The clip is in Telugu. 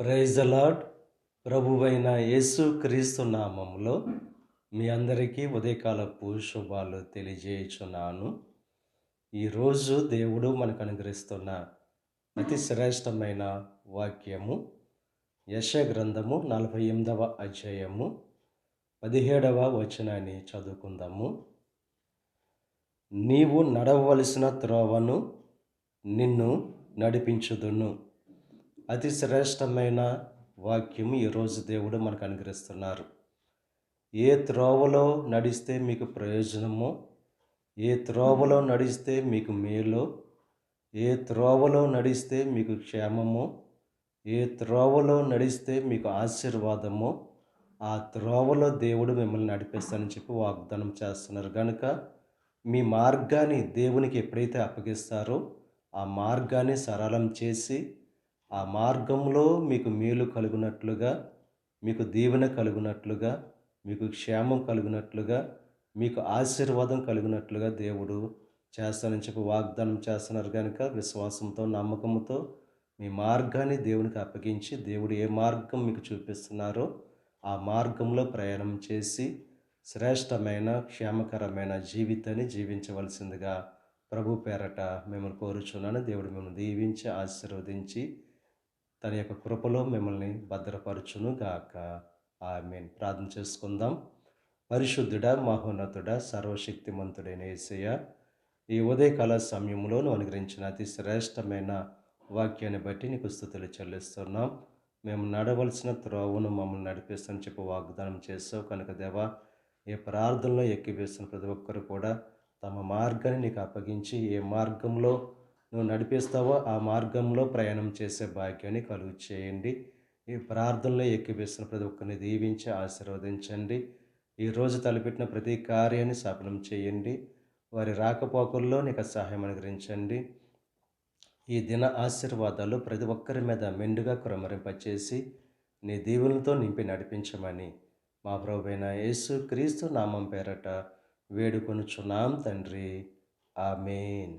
ప్రైజ్ లాడ్ ప్రభువైన యేసు క్రీస్తు నామంలో మీ అందరికీ ఉదయకాలపు శుభాలు తెలియజేయుచున్నాను. ఈరోజు దేవుడు మనకు అనుగ్రహిస్తున్న అతి శ్రేష్టమైన వాక్యము యశ గ్రంథము నలభై ఎనిమిదవ అధ్యాయము పదిహేడవ వచనాన్ని చదువుకుందాము. నీవు నడవలసిన త్రోవను నిన్ను నడిపించుదును. అతి శ్రేష్టమైన వాక్యం ఈరోజు దేవుడు మనకు అనుగ్రహిస్తున్నారు. ఏ త్రోవలో నడిస్తే మీకు ప్రయోజనమో? ఏ త్రోవలో నడిస్తే మీకు మేలో? ఏ త్రోవలో నడిస్తే మీకు క్షేమము? ఏ త్రోవలో నడిస్తే మీకు ఆశీర్వాదము? ఆ త్రోవలో దేవుడు మిమ్మల్ని నడిపిస్తానని చెప్పి వాగ్దానం చేస్తున్నారు. కనుక మీ మార్గాన్ని దేవునికి ఎప్పుడైతే అప్పగిస్తారో ఆ మార్గాన్ని సరళం చేసి ఆ మార్గంలో మీకు మేలు కలుగునట్లుగా మీకు దీవెన కలుగునట్లుగా మీకు క్షేమం కలుగునట్లుగా మీకు ఆశీర్వాదం కలిగినట్లుగా దేవుడు చేస్తానని చెప్పి వాగ్దానం చేస్తున్నారు కనుక విశ్వాసంతో నమ్మకంతో మీ మార్గాన్ని దేవునికి అప్పగించి దేవుడు ఏ మార్గం మీకు చూపిస్తున్నారో ఆ మార్గంలో ప్రయాణం చేసి శ్రేష్టమైన క్షేమకరమైన జీవితాన్ని జీవించవలసిందిగా ప్రభు పేరట మిమ్మల్ని కోరుచున్నాను. దేవుడు మిమ్మల్ని దీవించి ఆశీర్వదించి తన యొక్క కృపలో మిమ్మల్ని భద్రపరచును గాక. ఆమెన్. ప్రార్థన చేసుకుందాం. పరిశుద్ధుడ మహోన్నతుడ సర్వశక్తిమంతుడైన ఏసయ్య ఈ ఉదయకాల సమయంలో నువ్వు అనుగ్రహించిన అతి శ్రేష్టమైన వాక్యాన్ని బట్టి నీకు స్థుతులు చెల్లిస్తున్నాం. మేము నడవలసిన త్రోవను మమ్మల్ని నడిపిస్తామని చెప్పి వాగ్దానం చేస్తావు కనుక దేవా ఈ ప్రార్థనలో ఎక్కివేస్తున్న ప్రతి ఒక్కరు కూడా తమ మార్గాన్ని నీకు అప్పగించి ఏ మార్గంలో నువ్వు నడిపిస్తావో ఆ మార్గంలో ప్రయాణం చేసే భాగ్యాన్ని కలుగు చేయండి. ఈ ప్రార్థనలో ఎక్కివేసిన ప్రతి ఒక్కరిని దీవించి ఆశీర్వదించండి. ఈరోజు తలపెట్టిన ప్రతి కార్యాన్ని సఫలం చేయండి. వారి రాకపోకల్లో నీకు సహాయం అనుగ్రహించండి. ఈ దిన ఆశీర్వాదాలు ప్రతి ఒక్కరి మీద మెండుగా కురమరింపచేసి నీ దీవులతో నింపి నడిపించమని మా ప్రభువైన యేసు క్రీస్తు నామం పేరట వేడుకొనుచున్నాం తండ్రి. ఆమెన్.